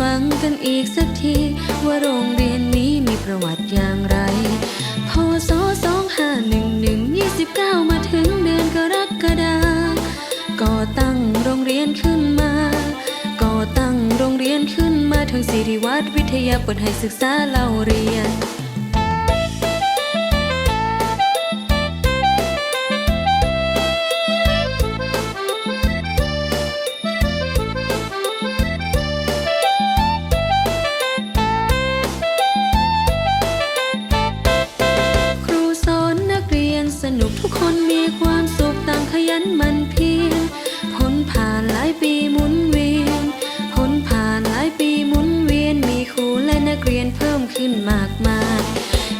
ฟังกันอีกสักที ว่าโรงเรียนนี้มีประวัติอย่างไรพศ2511 29มาถึงเดือนกรกฎาก่อตั้งโรงเรียนขึ้นมา ก่อตั้งโรงเรียนขึ้นมาถึงสิริวัฒน์วิทยาเปิดให้ศึกษาเล่าเรียนากมาย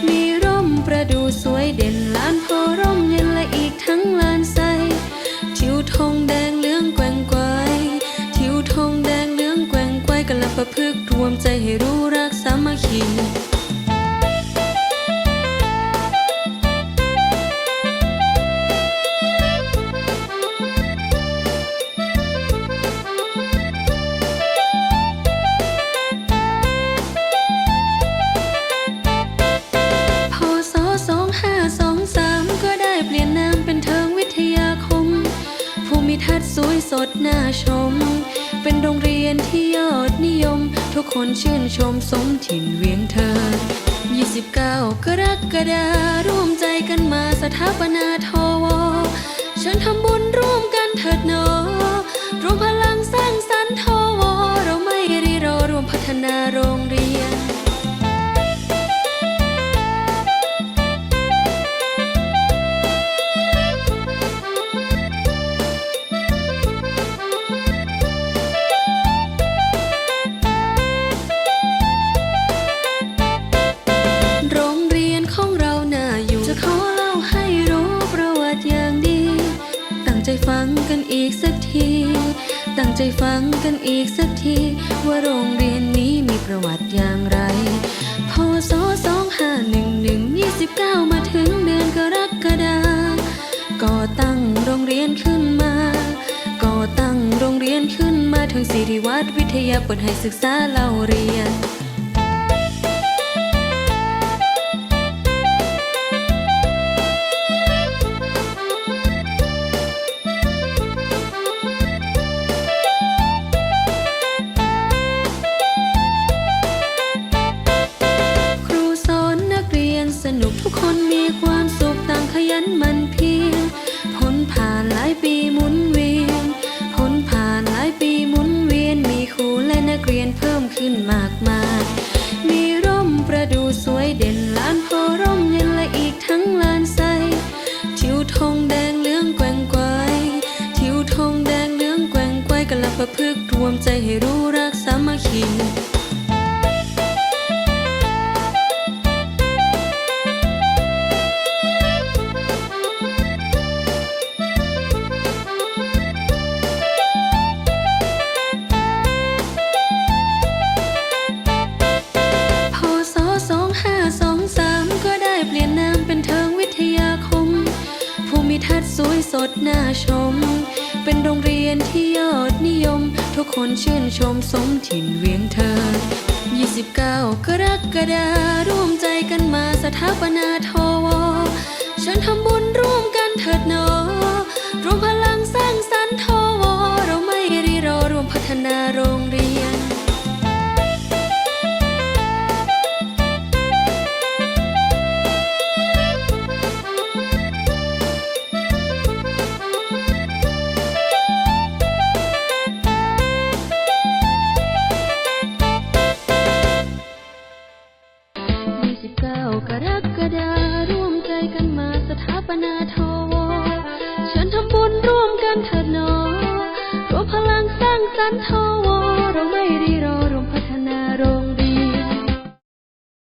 มีร่มประดูสวยเด่นลานโพร่มเย็นและอีกทั้งลานใส ทิวธงแดงเหลืองแกว่งไกวทิวธงแดงเหลืองแกว่งไกวกำลังประพฤกรวมใจให้รู้รักสามัคคี ดสวยสดน่าชม เป็นโรงเรียนที่ยอดนิยม ทุกคนชื่นชมสมถิ่นเวียงเธอ 29 กรกฎาร่วมใจกันมาสถาปนาทวฉันทำบุญร่วมกันเถิดหนอรวมพลังสร้างสรรค์ทว ฟังกันอีกสักที ว่าโรงเรียนนี้มีประวัติอย่างไรพศ2511 29มาถึงเดือนกรกฎาก่อตั้งโรงเรียนขึ้นมา ก่อตั้งโรงเรียนขึ้นมาถึงสิริวัฒน์วิทยาเปิดให้ศึกษาเล่าเรียน คนมีความสุขต่างขยันมันเพียรพ้นผ่านหลายปีหมุนเวียนพ้นผ่านหลายปีหมุนเวียน มีครูและนักเรียนเพิ่มขึ้นมากมาย มีร่มประดูสวยเด่นลานโพร่มเย็นและอีกทั้งลานใสทิวธงแดงเหลืองแกว่งไกวทิวธงแดงเหลืองแกว่งไกวกำลังประพฤกษ์รวมใจให้รู้ สวยสดน่าชม เป็นโรงเรียนที่ยอดนิยม ทุกคนชื่นชมสมถิ่นเวียงเธอ 29 กรกฎาร่วมใจกันมาสถาปนาทวฉันทำบุญร่วมกันเถิดหนอรวมพลังสร้างสรรค์ท เชิ